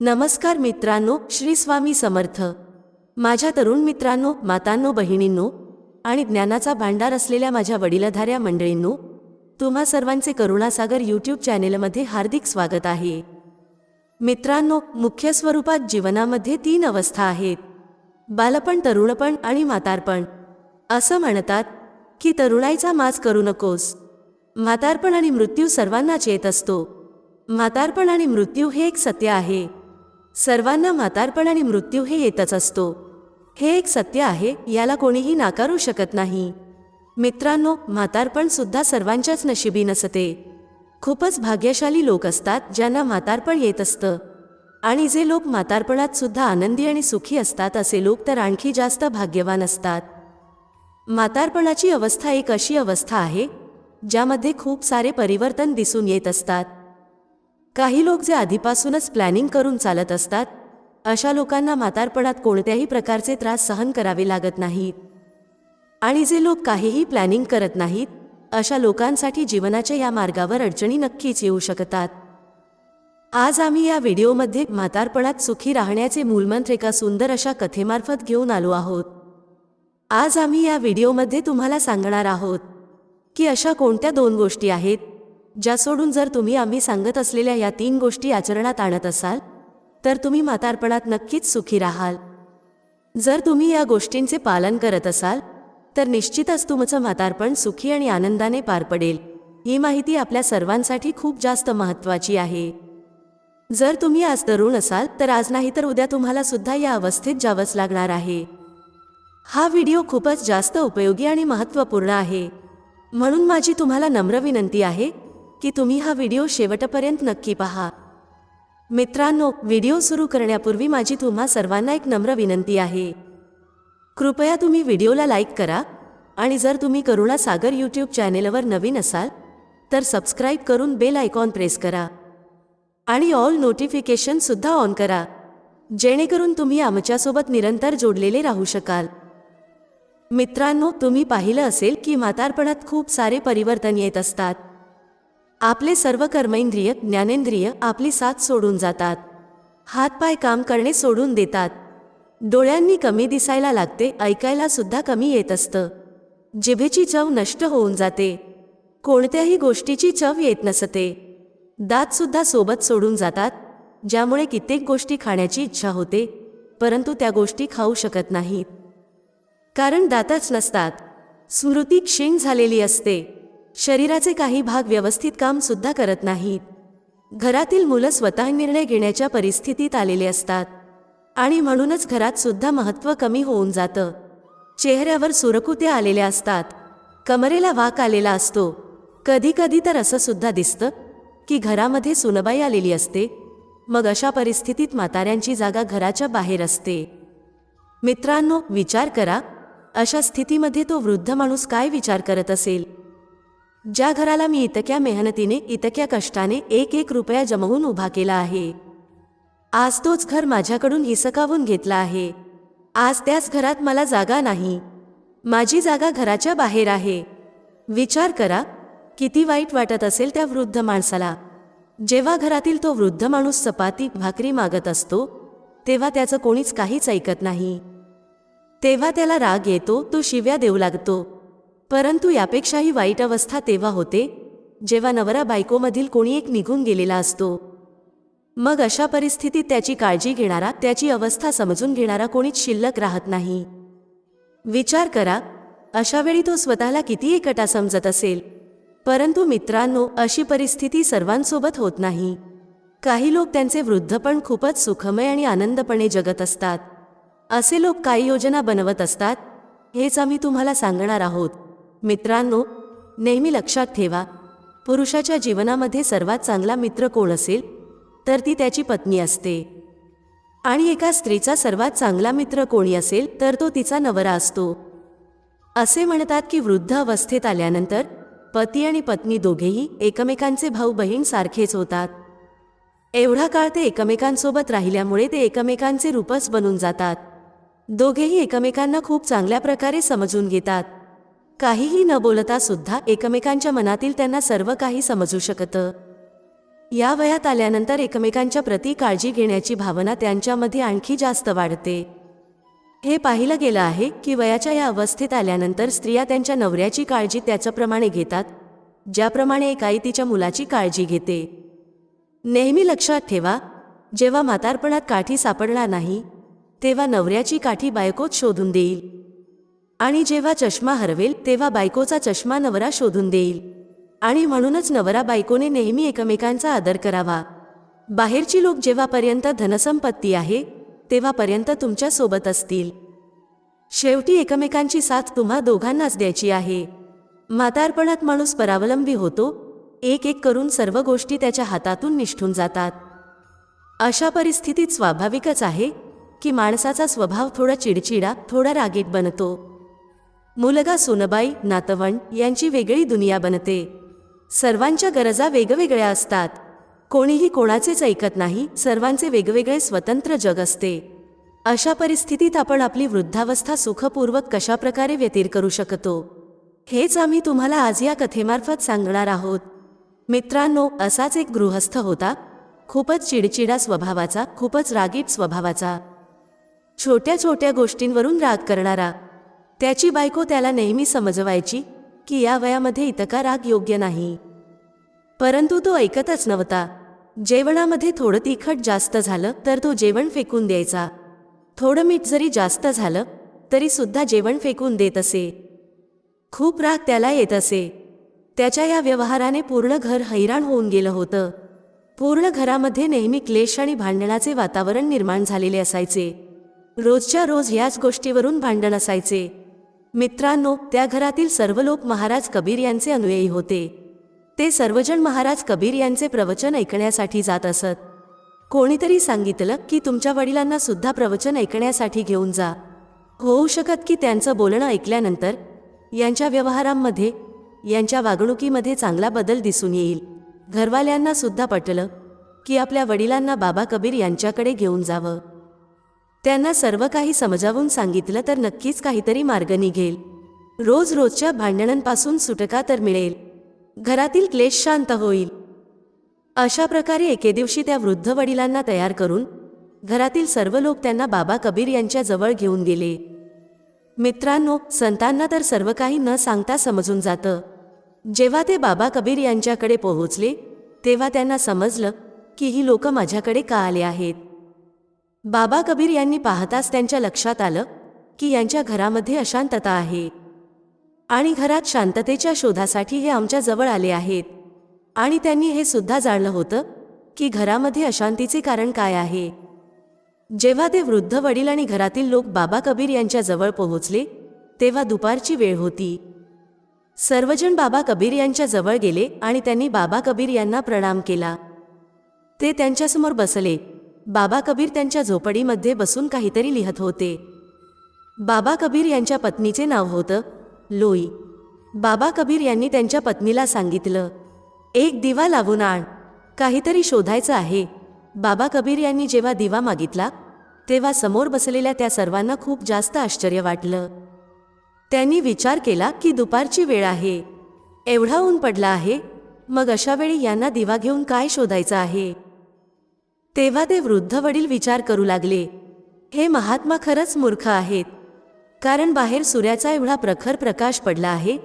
नमस्कार मित्रांनो श्री स्वामी समर्थ. माझ्या तरुण मित्रांनो मातांनो बहिणींनो आणि ज्ञानाचा भांडार असलेल्या माझ्या वडिलधाऱ्या मंडळींनो तुम्हा सर्वांचे करुणासागर यूट्यूब चॅनेलमध्ये हार्दिक स्वागत आहे. मित्रांनो मुख्य स्वरूपात जीवनामध्ये तीन अवस्था आहेत. बालपण तरुणपण आणि म्हातारपण. असं म्हणतात की तरुणाईचा माज करू नकोस. म्हातारपण आणि मृत्यू सर्वांनाच येत असतो. म्हातारपण आणि मृत्यू हे एक सत्य आहे. सर्वांना म्हातारपण आणि मृत्यू हे येतच असतो. हे एक सत्य आहे याला कोणीही नाकारू शकत नाही. मित्रांनो म्हातारपण सुद्धा सर्वांच्याच नशिबी नसते. खूपच भाग्यशाली लोक असतात ज्यांना म्हातारपण येत असतं. आणि जे लोक म्हातारपणात सुद्धा आनंदी आणि सुखी असतात असे लोक तर आणखी जास्त भाग्यवान असतात. म्हातारपणाची अवस्था एक अशी अवस्था आहे ज्यामध्ये खूप सारे परिवर्तन दिसून येत असतात. काही लोक जे आधीपासूनच प्लॅनिंग करून चालत असतात अशा लोकांना म्हातारपणात कोणत्याही प्रकारचे त्रास सहन करावे लागत नाहीत. आणि जे लोक काहीही प्लॅनिंग करत नाहीत अशा लोकांसाठी जीवनाच्या या मार्गावर अडचणी नक्कीच येऊ शकतात. आज आम्ही या व्हिडिओमध्ये म्हातारपणात सुखी राहण्याचे मूलमंत्र एका सुंदर अशा कथेमार्फत घेऊन आलो आहोत. आज आम्ही या व्हिडिओमध्ये तुम्हाला सांगणार आहोत की अशा कोणत्या दोन गोष्टी आहेत ज्या सोडून जर तुम्ही आम्ही सांगत असलेल्या या तीन गोष्टी आचरणात आणत असाल तर तुम्ही म्हातारपणात नक्कीच सुखी राहाल. जर तुम्ही या गोष्टींचे पालन करत असाल तर निश्चितच तुमचं म्हातारपण सुखी आणि आनंदाने पार पडेल. ही माहिती आपल्या सर्वांसाठी खूप जास्त महत्त्वाची आहे. जर तुम्ही आज तरुण असाल तर आज नाही तर उद्या तुम्हाला सुद्धा या अवस्थेत जावंच लागणार आहे. हा व्हिडिओ खूपच जास्त उपयोगी आणि महत्त्वपूर्ण आहे. म्हणून माझी तुम्हाला नम्र विनंती आहे की तुम्ही हा व्हिडिओ शेवटपर्यंत नक्की पहा. मित्रांनो व्हिडिओ सुरू करण्यापूर्वी माझी तुम्हा सर्वांना एक नम्र विनंती आहे. कृपया तुम्ही व्हिडिओला लाईक करा आणि जर तुम्ही करुणा सागर यूट्यूब चॅनेलवर नवीन असाल तर सबस्क्राईब करून बेल आयकॉन प्रेस करा. आणि ऑल नोटिफिकेशनसुद्धा ऑन करा. जेणेकरून तुम्ही आमच्यासोबत निरंतर जोडलेले राहू शकाल. मित्रांनो तुम्ही पाहिलं असेल की म्हातारपणात खूप सारे परिवर्तन येत असतात. आपले सर्व कर्मेंद्रिय ज्ञानेंद्रिय आपली साथ सोडून जातात. हातपाय काम करणे सोडून देतात. डोळ्यांनी कमी दिसायला लागते ऐकायला सुद्धा कमी येत असतं. जिभेची चव नष्ट होऊन जाते. कोणत्याही गोष्टीची चव येत नसते. दातसुद्धा सोबत सोडून जातात ज्यामुळे कित्येक गोष्टी खाण्याची इच्छा होते परंतु त्या गोष्टी खाऊ शकत नाहीत. कारण दातच नसतात. स्मृती क्षीण झालेली असते. शरीराचे काही भाग व्यवस्थित काम सुद्धा करत नाहीत. घरातील मुलं स्वतः निर्णय घेण्याच्या परिस्थितीत आलेले असतात. आणि म्हणूनच घरात सुद्धा महत्त्व कमी होऊन जातं. चेहऱ्यावर सुरकुत्या आलेल्या असतात. कमरेला वाक आलेला असतो. कधीकधी तर असं सुद्धा दिसतं की घरामध्ये सुनबाई आलेली असते. मग अशा परिस्थितीत म्हाताऱ्यांची जागा घराच्या बाहेर असते. मित्रांनो विचार करा. अशा स्थितीमध्ये तो वृद्ध माणूस काय विचार करत असेल? ज्या घराला मी इतक्या मेहनतीने इतक्या कष्टाने एक एक रुपया जमवून उभा केला आहे. आज तोच घर माझ्याकडून हिसकावून घेतला आहे. आज त्याच घरात मला जागा नाही. माझी जागा घराच्या बाहेर आहे. विचार करा किती वाईट वाटत असेल त्या वृद्ध माणसाला. जेव्हा घरातील तो वृद्ध माणूस चपाती भाकरी मागत असतो तेव्हा त्याचं कोणीच काहीच ऐकत नाही. तेव्हा त्याला राग येतो तो शिव्या देऊ लागतो. परंतु यापेक्षाही वाईट अवस्था तेव्हा होते जेव्हा नवरा बायकोमधील कोणी एक निघून गेलेला असतो. मग अशा परिस्थितीत त्याची काळजी घेणारा त्याची अवस्था समजून घेणारा कोणीच शिल्लक राहत नाही. विचार करा अशावेळी तो स्वतःला किती एकटा समजत असेल परंतु मित्रांनो अशी परिस्थिती सर्वांसोबत होत नाही. काही लोक त्यांचे वृद्धपण खूपच सुखमय आणि आनंदपणे जगत असतात. असे लोक काही योजना बनवत असतात हेच आम्ही तुम्हाला सांगणार आहोत. मित्रांनो नेहमी लक्षात ठेवा पुरुषाच्या जीवनामध्ये सर्वात चांगला मित्र कोण असेल तर ती त्याची पत्नी असते. आणि एका स्त्रीचा सर्वात चांगला मित्र कोणी असेल तर तो तिचा नवरा असतो. असे म्हणतात की वृद्ध अवस्थेत आल्यानंतर पती आणि पत्नी दोघेही एकमेकांचे भाऊ बहीण सारखेच होतात. एवढा काळ ते एकमेकांसोबत राहिल्यामुळे ते एकमेकांचे रूपच बनून जातात. दोघेही एकमेकांना खूप चांगल्या प्रकारे समजून घेतात. काहीही न बोलता सुद्धा एकमेकांच्या मनातील त्यांना सर्व काही समजू शकतं. या वयात आल्यानंतर एकमेकांच्या प्रती काळजी घेण्याची भावना त्यांच्यामध्ये आणखी जास्त वाढते. हे पाहिलं गेलं आहे की वयाच्या या अवस्थेत आल्यानंतर स्त्रिया त्यांच्या नवऱ्याची काळजी त्याच्याप्रमाणे घेतात ज्याप्रमाणे एक आई तिच्या मुलाची काळजी घेते. नेहमी लक्षात ठेवा जेव्हा म्हातारपणात काठी सापडणार नाही तेव्हा नवऱ्याची काठी बायकोच शोधून देईल. आणि जेव्हा चष्मा हरवेल तेव्हा बायकोचा चष्मा नवरा शोधून देईल. आणि म्हणूनच नवरा बायकोने नेहमी एकमेकांचा आदर करावा. बाहेरची लोक जेव्हापर्यंत धनसंपत्ती आहे तेव्हापर्यंत तुमच्यासोबत असतील. शेवटी एकमेकांची साथ तुम्हा दोघांनाच द्यायची आहे. म्हातारपणात माणूस परावलंबी होतो एक एक करून सर्व गोष्टी त्याच्या हातातून निष्ठून जातात. अशा परिस्थितीत स्वाभाविकच आहे की माणसाचा स्वभाव थोडा चिडचिडा थोडा रागीट बनतो. मुलगा सोनबाई नातवंड यांची वेगळी दुनिया बनते. सर्वांच्या गरजा वेगवेगळ्या असतात. कोणीही कोणाचेच ऐकत नाही सर्वांचे वेगवेगळे स्वतंत्र जग असते. अशा परिस्थितीत आपण आपली वृद्धावस्था सुखपूर्वक कशाप्रकारे व्यतीत करू शकतो? हेच आम्ही तुम्हाला आज या कथेमार्फत सांगणार आहोत. मित्रांनो असाच एक गृहस्थ होता. खूपच चिडचिडा स्वभावाचा खूपच रागीट स्वभावाचा. छोट्या छोट्या गोष्टींवरून राग करणारा. त्याची बायको त्याला नेहमी समजवायची की या वयामध्ये इतका राग योग्य नाही. परंतु तो ऐकतच नव्हता. जेवणामध्ये थोडं तिखट जास्त झालं तर तो जेवण फेकून द्यायचा. थोडं मीठ जरी जास्त झालं तरी सुद्धा जेवण फेकून देत असे. खूप राग त्याला येत असे. त्याच्या या व्यवहाराने पूर्ण घर हैराण होऊन गेलं होतं. पूर्ण घरामध्ये नेहमी क्लेश आणि भांडणाचे वातावरण निर्माण झालेले असायचे. रोजच्या रोज याच गोष्टीवरून भांडण असायचे. मित्रांनो त्या घरातील सर्व लोक महाराज कबीर यांचे अनुयायी होते. ते सर्वजण महाराज कबीर यांचे प्रवचन ऐकण्यासाठी जात असत. कोणीतरी सांगितलं की तुमच्या वडिलांना सुद्धा प्रवचन ऐकण्यासाठी घेऊन जा. होऊ शकत की त्यांचं बोलणं ऐकल्यानंतर यांच्या व्यवहारांमध्ये यांच्या वागणुकीमध्ये चांगला बदल दिसून येईल. घरवाल्यांना सुद्धा पटलं की आपल्या वडिलांना बाबा कबीर यांच्याकडे घेऊन जावं. त्यांना सर्व काही समजावून सांगितलं तर नक्कीच काहीतरी मार्ग निघेल. रोज रोजच्या भांडणांपासून सुटका तर मिळेल. घरातील क्लेश शांत होईल. अशा प्रकारे एके दिवशी त्या वृद्ध वडिलांना तयार करून घरातील सर्व लोक त्यांना बाबा कबीर यांच्या जवळ घेऊन गेले. मित्रांनो संतांना तर सर्व काही न सांगता समजून जातं. जेव्हा ते बाबा कबीर यांच्याकडे पोहोचले तेव्हा त्यांना समजलं की ही लोक माझ्याकडे का आले आहेत. बाबा कबीर यांनी पाहताच त्यांच्या लक्षात आलं की यांच्या घरामध्ये अशांतता आहे. आणि घरात शांततेच्या शोधासाठी हे आमच्या जवळ आले आहेत. आणि त्यांनी हे सुद्धा जाणलं होतं की घरामध्ये अशांतीचे कारण काय आहे. जेव्हा ते वृद्ध वडील आणि घरातील लोक बाबा कबीर यांच्या जवळ पोहोचले तेव्हा दुपारची वेळ होती. सर्वजण बाबा कबीर यांच्या जवळ गेले आणि त्यांनी बाबा कबीर यांना प्रणाम केला. ते त्यांच्यासमोर बसले. बाबा कबीर त्यांच्या झोपडीमध्ये बसून काहीतरी लिहत होते. बाबा कबीर यांच्या पत्नीचे नाव होतं लोई. बाबा कबीर यांनी त्यांच्या पत्नीला सांगितलं एक दिवा लावून आण काहीतरी शोधायचं आहे. बाबा कबीर यांनी जेव्हा दिवा मागितला तेव्हा समोर बसलेल्या त्या सर्वांना खूप जास्त आश्चर्य वाटलं. त्यांनी विचार केला की दुपारची वेळ आहे. एवढा ऊन पडला आहे मग अशावेळी यांना दिवा घेऊन काय शोधायचं आहे? तेव्हा ते वृद्ध वडील विचार करू लागले. हे महात्मा खरंच मूर्ख आहेत. कारण बाहेर सूर्याचा एवढा प्रखर प्रकाश पडला आहे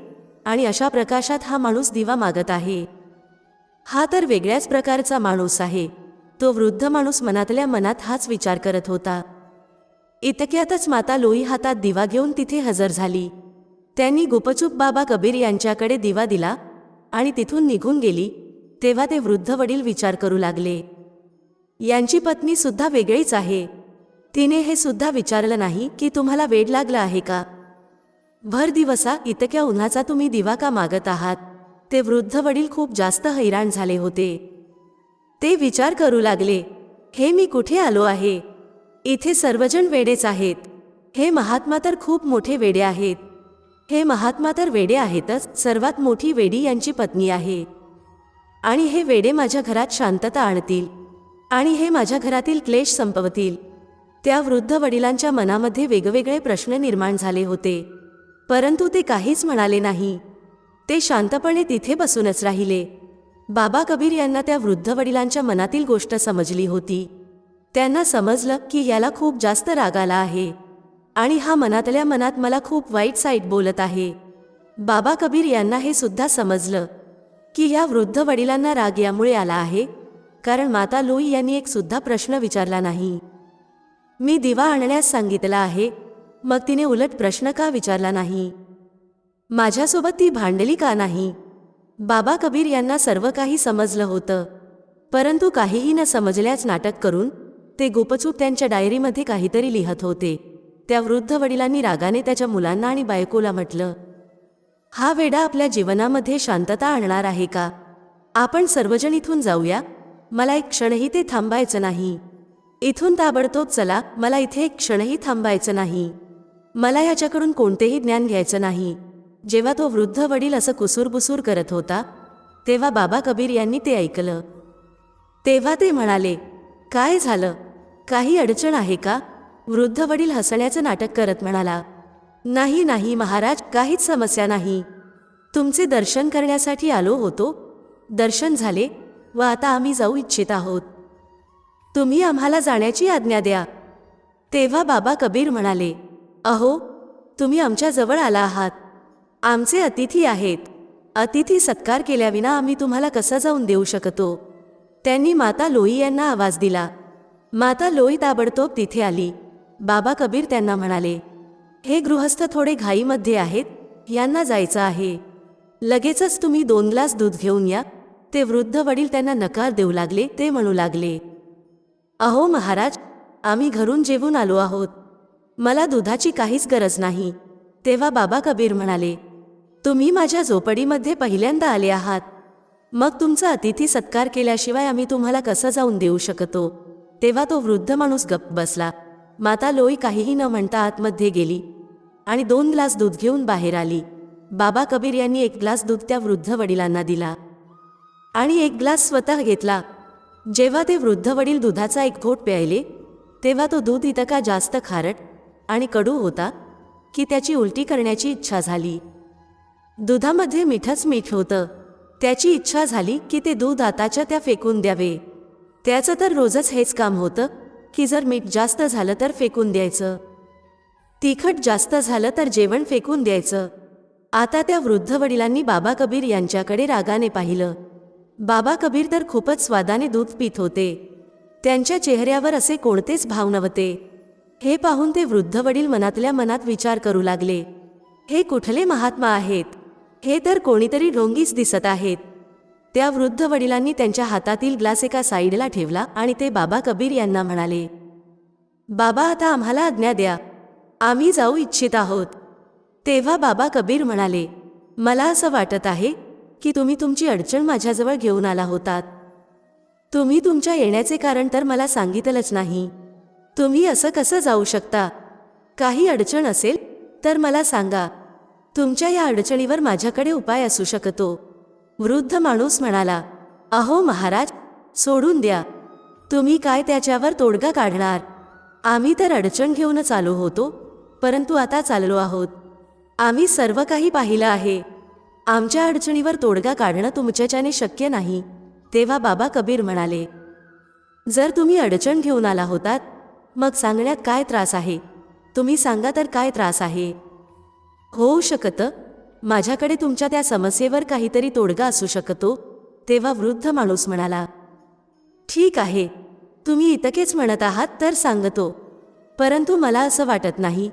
आणि अशा प्रकाशात हा माणूस दिवा मागत आहे. हा तर वेगळ्याच प्रकारचा माणूस आहे. तो वृद्ध माणूस मनातल्या मनात हाच विचार करत होता. इतक्यातच माता लोई हातात दिवा घेऊन तिथे हजर झाली. त्यांनी गुपचूप बाबा कबीर यांच्याकडे दिवा दिला आणि तिथून निघून गेली तेव्हा ते वृद्ध वडील विचार करू लागले. यांची पत्नी सुद्धा वेगळीच आहे. तिने हे सुद्धा विचारलं नाही की तुम्हाला वेड लागला आहे का? भर दिवसा इतक्या उन्हाचा तुम्ही दिवा का मागत आहात? ते वृद्ध वडील खूप जास्त हैराण झाले होते. ते विचार करू लागले हे मी कुठे आलो आहे? इथे सर्वजण वेडेच आहेत. हे महात्मा तर खूप मोठे वेडे आहेत. हे महात्मा तर वेडे आहेतच सर्वात मोठी वेडी यांची पत्नी आहे. आणि हे वेडे माझ्या घरात शांतता आणतील. आणि हे माझ्या घरातील क्लेश संपवतील. त्या वृद्ध वडिलांच्या मनामध्ये वेगवेगळे प्रश्न निर्माण झाले होते. परंतु ते काहीच म्हणाले नाही. ते शांतपणे तिथे बसूनच राहिले. बाबा कबीर यांना त्या वृद्ध वडिलांच्या मनातील गोष्ट समजली होती. त्यांना समजलं की याला खूप जास्त राग आला आहे. आणि हा मनातल्या मनात मला खूप वाईट साईट बोलत आहे. बाबा कबीर यांना हे सुद्धा समजलं की या वृद्ध वडिलांना राग यामुळे आला आहे. कारण माता लोई यांनी एक सुद्धा प्रश्न विचारला नाही. मी दिवा आणण्यास सांगितला आहे मग तिने उलट प्रश्न का विचारला नाही? माझ्यासोबत ती भांडली का नाही? बाबा कबीर यांना सर्व काही समजलं होतं परंतु काहीही न समजल्याच नाटक करून ते गुपचूप त्यांच्या डायरीमध्ये काहीतरी लिहत होते. त्या वृद्ध वडिलांनी रागाने त्याच्या मुलांना आणि बायकोला म्हटलं हा वेडा आपल्या जीवनामध्ये शांतता आणणार आहे का? आपण सर्वजण इथून जाऊया मला एक क्षणही ते थांबायचं नाही. इथून ताबडतोब चला मला इथे एक क्षणही थांबायचं नाही. मला याच्याकडून कोणतेही ज्ञान घ्यायचं नाही. जेव्हा तो वृद्ध वडील असं कुसूरबुसूर करत होता तेव्हा बाबा कबीर यांनी ते ऐकलं. तेव्हा ते म्हणाले काय झालं? काही अडचण आहे का? वृद्ध वडील हसण्याचं नाटक करत म्हणाला नाही नाही महाराज काहीच समस्या नाही. तुमचे दर्शन करण्यासाठी आलो होतो. दर्शन झाले व आता आम्ही जाऊ इच्छित आहोत. तुम्ही आम्हाला जाण्याची आज्ञा द्या. तेव्हा बाबा कबीर म्हणाले अहो तुम्ही आमच्याजवळ आला आहात. आमचे अतिथी आहेत. अतिथी सत्कार केल्याविना आम्ही तुम्हाला कसा जाऊन देऊ शकतो? त्यांनी माता लोई यांना आवाज दिला. माता लोई ताबडतोब तिथे आली. बाबा कबीर त्यांना म्हणाले हे गृहस्थ थोडे घाईमध्ये आहेत. यांना जायचं आहे. लगेचच तुम्ही दोन ग्लास दूध घेऊन या. ते वृद्ध वडील त्यांना नकार देऊ लागले ते म्हणू लागले अहो महाराज आम्ही घरून जेवून आलो आहोत. मला दुधाची काहीच गरज नाही. तेव्हा बाबा कबीर म्हणाले तुम्ही माझ्या झोपडीमध्ये पहिल्यांदा आले आहात. मग तुमचा अतिथी सत्कार केल्याशिवाय आम्ही तुम्हाला कसं जाऊन देऊ शकतो? तेव्हा तो वृद्ध माणूस गप्प बसला. माता लोई काहीही न म्हणता आतमध्ये गेली आणि दोन ग्लास दूध घेऊन बाहेर आली. बाबा कबीर यांनी एक ग्लास दूध त्या वृद्ध वडिलांना दिला. आणि एक ग्लास स्वतः घेतला. जेव्हा ते वृद्ध वडील दुधाचा एक घोट प्यायले तेव्हा तो दूध इतका जास्त खारट आणि कडू होता की त्याची उलटी करण्याची इच्छा झाली. दुधामध्ये मिठच मीठ होतं. त्याची इच्छा झाली की ते दूध आताच्या त्या फेकून द्यावे. त्याचं तर रोजच हेच काम होतं की जर मीठ जास्त झालं तर फेकून द्यायचं. तिखट जास्त झालं तर जेवण फेकून द्यायचं. आता त्या वृद्ध वडिलांनी बाबा कबीर यांच्याकडे रागाने पाहिलं. बाबा कबीर तर खूपच स्वादाने दूध पित होते. त्यांच्या चेहऱ्यावर असे कोणतेच भाव नव्हते. हे पाहून ते वृद्ध वडील मनातल्या मनात विचार करू लागले. हे कुठले महात्मा आहेत? हे तर कोणीतरी ढोंगीच दिसत आहेत. त्या वृद्ध वडिलांनी त्यांच्या हातातील ग्लास एका साईडला ठेवला आणि ते बाबा कबीर यांना म्हणाले बाबा आता आम्हाला आज्ञा द्या. आम्ही जाऊ इच्छित आहोत. तेव्हा बाबा कबीर म्हणाले मला असं वाटत आहे की तुम्ही तुमची अडचण माझ्याजवळ घेऊन आला होतात. तुम्ही तुमच्या येण्याचे कारण तर मला सांगितलंच नाही. तुम्ही असं कसं जाऊ शकता? काही अडचण असेल तर मला सांगा. तुमच्या या अडचणीवर माझ्याकडे उपाय असू शकतो. वृद्ध माणूस म्हणाला अहो महाराज सोडून द्या. तुम्ही काय त्याच्यावर तोडगा काढणार? आम्ही तर अडचण घेऊनच आलो होतो परंतु आता चाललो आहोत. आम्ही सर्व काही पाहिलं आहे. आमच्या अडचणीवर तोडगा काढणं तुमच्याच्याने शक्य नाही तेव्हा बाबा कबीर म्हणाले जर तुम्ही अडचण घेऊन आला होतात मग सांगण्यात काय त्रास आहे? तुम्ही सांगा तर काय त्रास आहे? होऊ शकतं. माझ्याकडे तुमच्या त्या समस्येवर काहीतरी तोडगा असू शकतो तेव्हा वृद्ध माणूस म्हणाला. ठीक आहे. तुम्ही इतकेच म्हणत आहात तर सांगतो. परंतु मला असं वाटत नाही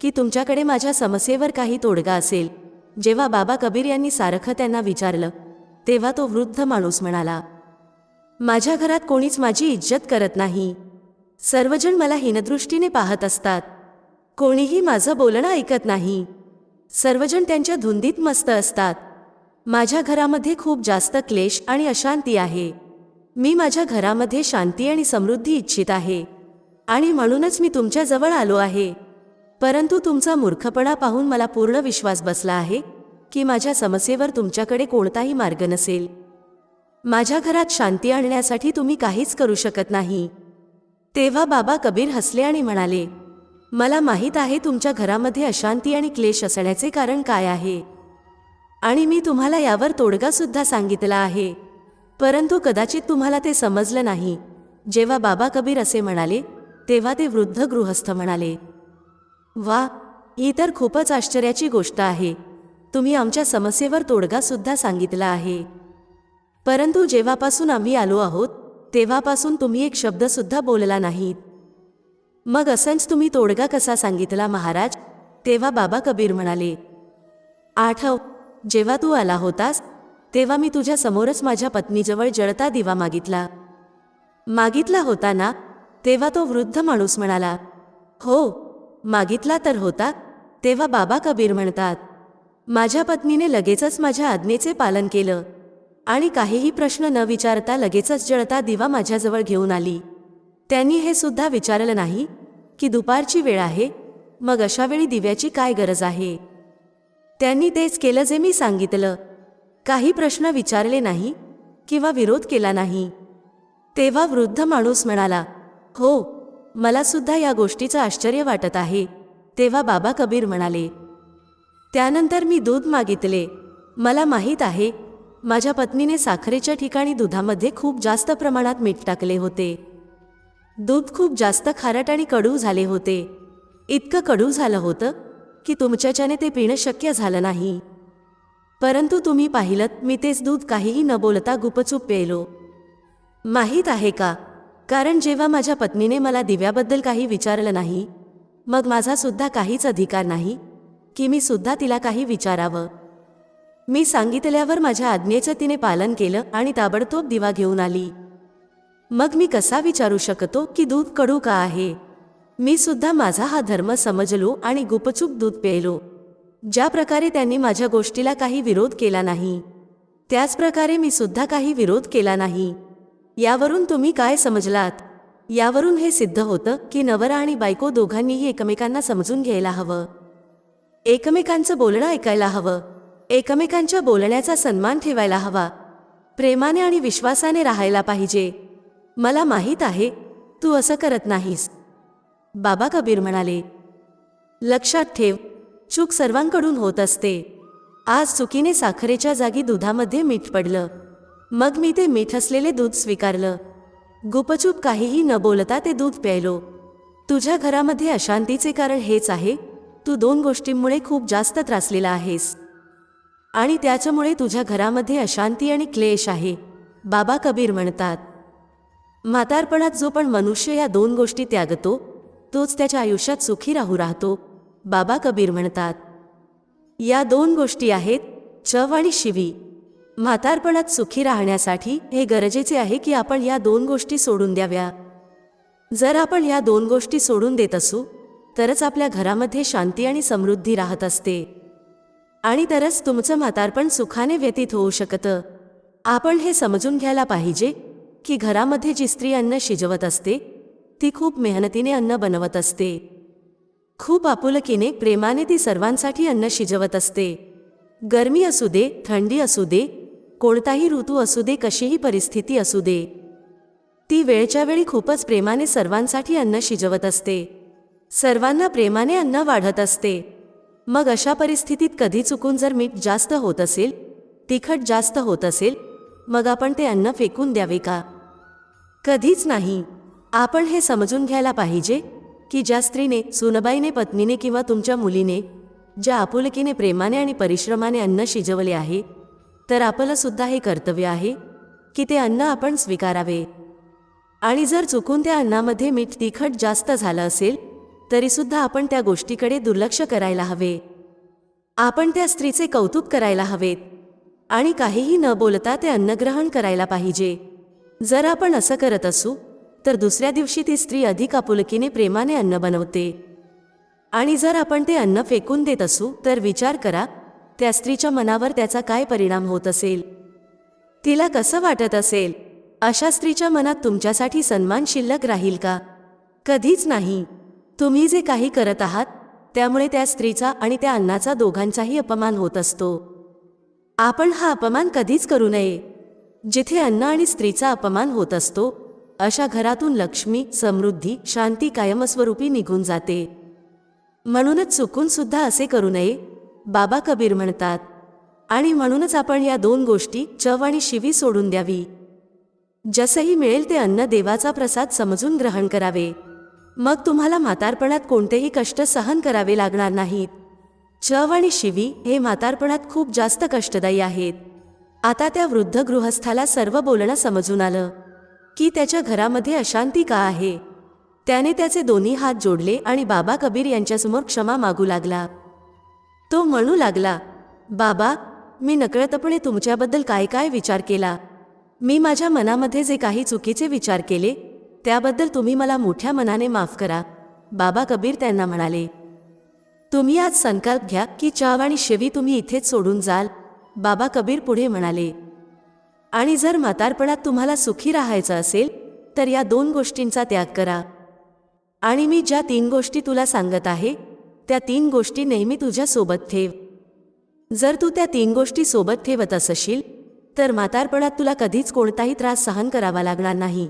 की तुमच्याकडे माझ्या समस्येवर काही तोडगा असेल. जेव्हा बाबा कबीर यांनी सारखं त्यांना विचारलं तेव्हा तो वृद्ध माणूस म्हणाला माझ्या घरात कोणीच माझी इज्जत करत नाही. सर्वजण मला हीनदृष्टीने पाहत असतात. कोणीही माझं बोलणं ऐकत नाही. सर्वजण त्यांच्या धुंदीत मस्त असतात. माझ्या घरामध्ये खूप जास्त क्लेश आणि अशांती आहे. मी माझ्या घरामध्ये शांती आणि समृद्धी इच्छित आहे. आणि म्हणूनच मी तुमच्याजवळ आलो आहे. परंतु तुमचा मूर्खपणा पाहून मला पूर्ण विश्वास बसला आहे की माझ्या समस्येवर तुमच्याकडे कोणताही मार्ग नसेल. माझ्या घरात शांती आणण्यासाठी तुम्ही काहीच करू शकत नाही. तेव्हा बाबा कबीर हसले आणि म्हणाले मला माहीत आहे तुमच्या घरामध्ये अशांती आणि क्लेश असण्याचे कारण काय आहे. आणि मी तुम्हाला यावर तोडगासुद्धा सांगितला आहे. परंतु कदाचित तुम्हाला ते समजलं नाही. जेव्हा बाबा कबीर असे म्हणाले तेव्हा ते वृद्ध गृहस्थ म्हणाले वा ही तर खूपच आश्चर्याची गोष्ट आहे. तुम्ही आमच्या समस्येवर तोडगासुद्धा सांगितला आहे. परंतु जेव्हापासून आम्ही आलो आहोत तेव्हापासून तुम्ही एक शब्दसुद्धा बोलला नाहीत. मग असंच तुम्ही तोडगा कसा सांगितला महाराज? तेव्हा बाबा कबीर म्हणाले आठव जेव्हा तू आला होतास तेव्हा मी तुझ्या समोरच माझ्या पत्नीजवळ जळता दिवा मागितला. मागितला होता ना तेव्हा तो वृद्ध माणूस म्हणाला हो मागितला तर होता तेव्हा बाबा कबीर म्हणतात माझ्या पत्नीने लगेचच माझ्या आज्ञेचे पालन केलं आणि काहीही प्रश्न न विचारता लगेचच जळता दिवा माझ्याजवळ घेऊन आली. त्यांनी हे सुद्धा विचारलं नाही की दुपारची वेळ आहे मग अशावेळी दिव्याची काय गरज आहे? त्यांनी तेच केलं जे मी सांगितलं. काही प्रश्न विचारले नाही किंवा विरोध केला नाही. तेव्हा वृद्ध माणूस म्हणाला हो मला सुद्धा या गोष्टीचं आश्चर्य वाटत आहे तेव्हा बाबा कबीर म्हणाले त्यानंतर मी दूध मागितले. मला माहीत आहे माझ्या पत्नीने साखरेच्या ठिकाणी दुधामध्ये खूप जास्त प्रमाणात मीठ टाकले होते. दूध खूप जास्त खारट आणि कडू झाले होते. इतकं कडू झालं होतं की तुमच्याच्याने ते पिणं शक्य झालं नाही. परंतु तुम्ही पाहिलं मी तेच दूध काहीही न बोलता गुपचूप पेलो. माहीत आहे का कारण जेव्हा माझ्या पत्नीने मला दिव्याबद्दल काही विचारलं नाही मग माझासुद्धा काहीच अधिकार नाही की मी सुद्धा तिला काही विचारावं. मी सांगितल्यावर माझ्या आज्ञेचं तिने पालन केलं आणि ताबडतोब दिवा घेऊन आली. मग मी कसा विचारू शकतो की दूध कडू का आहे? मी सुद्धा माझा हा धर्म समजलो आणि गुपचूप दूध प्यायलो. ज्या प्रकारे त्यांनी माझ्या गोष्टीला काही विरोध केला नाही त्याचप्रकारे मी सुद्धा काही विरोध केला नाही. यावरून तुम्ही काय समजलात? यावरून हे सिद्ध होतं की नवरा आणि बायको दोघांनीही एकमेकांना समजून घ्यायला हवं. एकमेकांचं बोलणं ऐकायला हवं. एकमेकांच्या बोलण्याचा सन्मान ठेवायला हवा. प्रेमाने आणि विश्वासाने राहायला पाहिजे. मला माहीत आहे तू असं करत नाहीस. बाबा कबीर म्हणाले लक्षात ठेव चूक सर्वांकडून होत असते. आज चुकीने साखरेच्या जागी दुधामध्ये मीठ पडलं. मग मी ते मीठ असलेले दूध स्वीकारलं. गुपचूप काहीही न बोलता ते दूध प्यायलो. तुझ्या घरामध्ये अशांतीचे कारण हेच आहे तू दोन गोष्टींमुळे खूप जास्त त्रासलेला आहेस. आणि त्याच्यामुळे तुझ्या घरामध्ये अशांती आणि क्लेश आहे बाबा कबीर म्हणतात. म्हातारपणात जो पण मनुष्य या दोन गोष्टी त्यागतो तोच त्याच्या आयुष्यात सुखी राहू राहतो बाबा कबीर म्हणतात. या दोन गोष्टी आहेत चव आणि शिवी. म्हातारपणात सुखी राहण्यासाठी हे गरजेचे आहे की आपण या दोन गोष्टी सोडून द्याव्या. जर आपण या दोन गोष्टी सोडून देत असू तरच आपल्या घरामध्ये शांती आणि समृद्धी राहत असते. आणि तरच तुमचं म्हातारपण सुखाने व्यतीत होऊ शकतं. आपण हे समजून घ्यायला पाहिजे की घरामध्ये जी स्त्री अन्न शिजवत असते ती खूप मेहनतीने अन्न बनवत असते. खूप आपुलकीने प्रेमाने ती सर्वांसाठी अन्न शिजवत असते. गरमी असू दे थंडी असू दे कोणताही ऋतू असू दे कशीही परिस्थिती असू दे. ती वेळच्या वेळी खूपच प्रेमाने सर्वांसाठी अन्न शिजवत असते. सर्वांना प्रेमाने अन्न वाढत असते. मग अशा परिस्थितीत कधी चुकून जर मीठ जास्त होत असेल तिखट जास्त होत असेल मग आपण ते अन्न फेकून द्यावे का? कधीच नाही. आपण हे समजून घ्यायला पाहिजे की ज्या स्त्रीने सुनबाईने पत्नीने किंवा तुमच्या मुलीने ज्या आपुलकीने प्रेमाने आणि परिश्रमाने अन्न शिजवले आहे तर आपलं सुद्धा हे कर्तव्य आहे की ते अन्न आपण स्वीकारावे. आणि जर चुकून त्या अन्नामध्ये मीठ तिखट जास्त झालं असेल तरीसुद्धा आपण त्या गोष्टीकडे दुर्लक्ष करायला हवे. आपण त्या स्त्रीचे कौतुक करायला हवेत आणि काहीही न बोलता ते अन्नग्रहण करायला पाहिजे. जर आपण असं करत असू तर दुसऱ्या दिवशी ती स्त्री अधिक आपुलकीने प्रेमाने अन्न बनवते. आणि जर आपण ते अन्न फेकून देत असू तर विचार करा त्या स्त्रीच्या मनावर त्याचा काय परिणाम होत असेल? तिला कसं वाटत असेल? अशा स्त्रीच्या मनात तुमच्यासाठी सन्मान शिल्लक राहील का? कधीच नाही. तुम्ही जे काही करत आहात त्यामुळे त्या स्त्रीचा आणि त्या अन्नाचा दोघांचाही अपमान होत असतो. आपण हा अपमान कधीच करू नये. जिथे अन्न आणि स्त्रीचा अपमान होत असतो अशा घरातून लक्ष्मी समृद्धी शांती कायमस्वरूपी निघून जाते. म्हणूनच चुकून सुद्धा असे करू नये बाबा कबीर म्हणतात. आणि म्हणूनच आपण या दोन गोष्टी चव आणि शिवी सोडून द्यावी. जसंही मिळेल ते अन्न देवाचा प्रसाद समजून ग्रहण करावे. मग तुम्हाला म्हातारपणात कोणतेही कष्ट सहन करावे लागणार नाहीत. चव आणि शिवी हे म्हातारपणात खूप जास्त कष्टदायी आहेत. आता त्या वृद्ध गृहस्थाला सर्व बोलणं समजून आलं. की त्याच्या घरामध्ये अशांती का आहे? त्याने त्याचे दोन्ही हात जोडले आणि बाबा कबीर यांच्यासमोर क्षमा मागू लागला. तो म्हणू लागला बाबा मी नकळतपणे तुमच्याबद्दल काय काय विचार केला? मी माझ्या मनामध्ये जे काही चुकीचे विचार केले त्याबद्दल तुम्ही मला मोठ्या मनाने माफ करा बाबा कबीर त्यांना म्हणाले. तुम्ही आज संकल्प घ्या की चाव आणि शेवी तुम्ही इथेच सोडून जाल बाबा कबीर पुढे म्हणाले. आणि जर म्हातारपणात तुम्हाला सुखी राहायचं असेल तर या दोन गोष्टींचा त्याग करा. आणि मी ज्या तीन गोष्टी तुला सांगत आहे त्या तीन गोष्टी नेहमी तुझ्या सोबत ठेव. जर तू त्या तीन गोष्टी सोबत ठेवत असशील तर म्हातारपणात तुला कधीच कोणताही त्रास सहन करावा लागणार नाही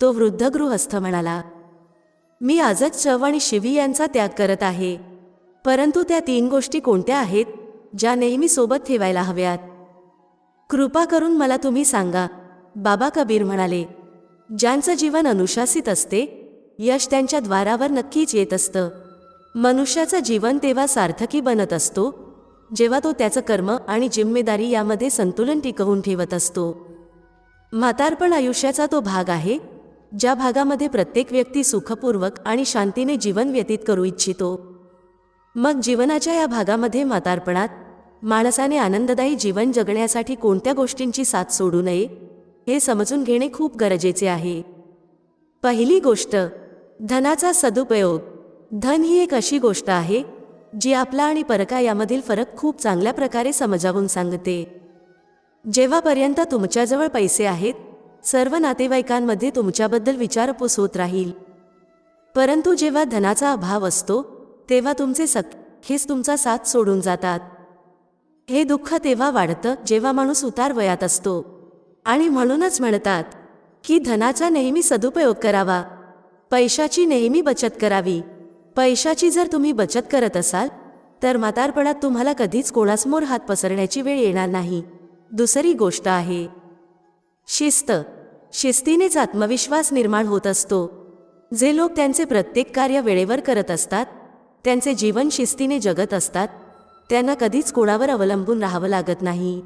तो वृद्ध गृहस्थ म्हणाला. मी आजच चव आणि शिवी यांचा त्याग करत आहे. परंतु त्या तीन गोष्टी कोणत्या आहेत ज्या नेहमी सोबत ठेवायला हव्यात? कृपा करून मला तुम्ही सांगा बाबा कबीर म्हणाले. ज्यांचं जीवन अनुशासित असते यश त्यांच्या द्वारावर नक्कीच येत असतं. मनुष्याचं जीवन तेव्हा सार्थकी बनत असतो जेव्हा तो त्याचं कर्म आणि जिम्मेदारी यामध्ये संतुलन टिकवून ठेवत असतो. म्हातारपण आयुष्याचा तो भाग आहे ज्या भागामध्ये प्रत्येक व्यक्ती सुखपूर्वक आणि शांतीने जीवन व्यतीत करू इच्छितो. मग जीवनाच्या या भागामध्ये म्हातारपणात माणसाने आनंददायी जीवन जगण्यासाठी कोणत्या गोष्टींची साथ सोडू नये हे समजून घेणे खूप गरजेचे आहे. पहिली गोष्ट धनाचा सदुपयोग. धन ही एक अशी गोष्ट आहे जी आपला आणि परका यामधील फरक खूप चांगल्या प्रकारे समजावून सांगते. जेव्हापर्यंत तुमच्याजवळ पैसे आहेत सर्व नातेवाईकांमध्ये तुमच्याबद्दल विचारपूस होत राहील. परंतु जेव्हा धनाचा अभाव असतो तेव्हा तुमचे सखेच तुमचा साथ सोडून जातात. हे दुःख तेव्हा वाढतं जेव्हा माणूस उतार वयात असतो. आणि म्हणूनच म्हणतात की धनाचा नेहमी सदुपयोग करावा. पैशाची नेहमी बचत करावी. पैशाची जर तुम्ही बचत करत असाल तर म्हातारपणात तुम्हाला कधीच कोणासमोर हात पसरण्याची वेळ येणार नाही. दुसरी गोष्ट आहे. शिस्त. शिस्तीनेच आत्मविश्वास निर्माण होत असतो. जे लोक त्यांचे प्रत्येक कार्य वेळेवर करत असतात त्यांचे जीवन शिस्तीने जगत असतात त्यांना कधीच कोणावर अवलंबून राहावं लागत नाही.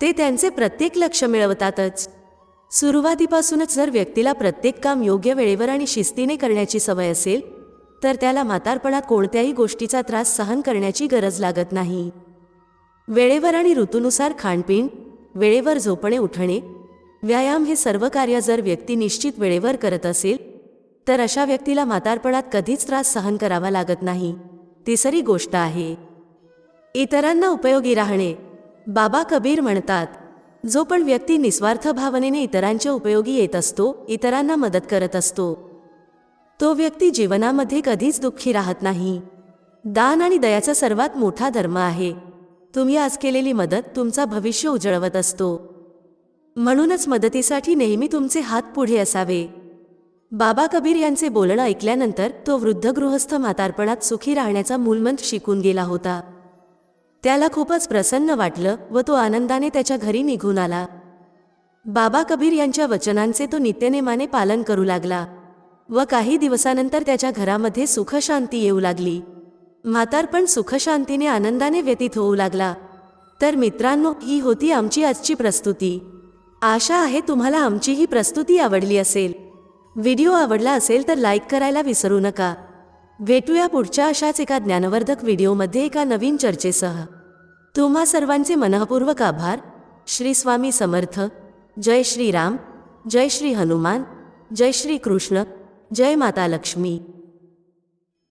ते त्यांचे प्रत्येक लक्ष मिळवतातच. सुरुवातीपासूनच जर व्यक्तीला प्रत्येक काम योग्य वेळेवर आणि शिस्तीने करण्याची सवय असेल तर त्याला म्हातारपणात कोणत्याही गोष्टीचा त्रास सहन करण्याची गरज लागत नाही. वेळेवर आणि ऋतूनुसार खाणपिण वेळेवर झोपणे उठणे व्यायाम हे सर्व कार्य जर व्यक्ती निश्चित वेळेवर करत असेल तर अशा व्यक्तीला म्हातारपणात कधीच त्रास सहन करावा लागत नाही. तिसरी गोष्ट आहे. इतरांना उपयोगी राहणे. बाबा कबीर म्हणतात जो पण व्यक्ती निस्वार्थ भावनेने इतरांच्या उपयोगी येत असतो इतरांना मदत करत असतो. तो व्यक्ती जीवनामध्ये कधीच दुःखी राहत नाही. दान आणि दयाचा सर्वात मोठा धर्म आहे. तुम्ही आज केलेली मदत तुमचा भविष्य उजळवत असतो. म्हणूनच मदतीसाठी नेहमी तुमचे हात पुढे असावे. बाबा कबीर यांचे बोलणं ऐकल्यानंतर तो वृद्ध गृहस्थ म्हातारपणात सुखी राहण्याचा मूलमंत्र शिकून गेला होता. त्याला खूपच प्रसन्न वाटलं व तो आनंदाने त्याच्या घरी निघून आला. बाबा कबीर यांच्या वचनांचे तो नित्यनेमाने पालन करू लागला. व काही दिवसानंतर त्याच्या घरामध्ये सुखशांती येऊ लागली. म्हातारपण सुखशांतीने आनंदाने व्यतीत होऊ लागला. तर मित्रांनो ही होती आमची आजची प्रस्तुती. आशा आहे तुम्हाला आमची ही प्रस्तुती आवडली असेल. व्हिडिओ आवडला असेल तर लाईक करायला विसरू नका. भेटूया पुढच्या अशाच एका ज्ञानवर्धक व्हिडिओमध्ये एका नवीन चर्चेसह. तुम्हा सर्वांचे मनःपूर्वक आभार. श्री स्वामी समर्थ. जय श्रीराम जय श्री हनुमान. जय श्री कृष्ण. जय माता लक्ष्मी.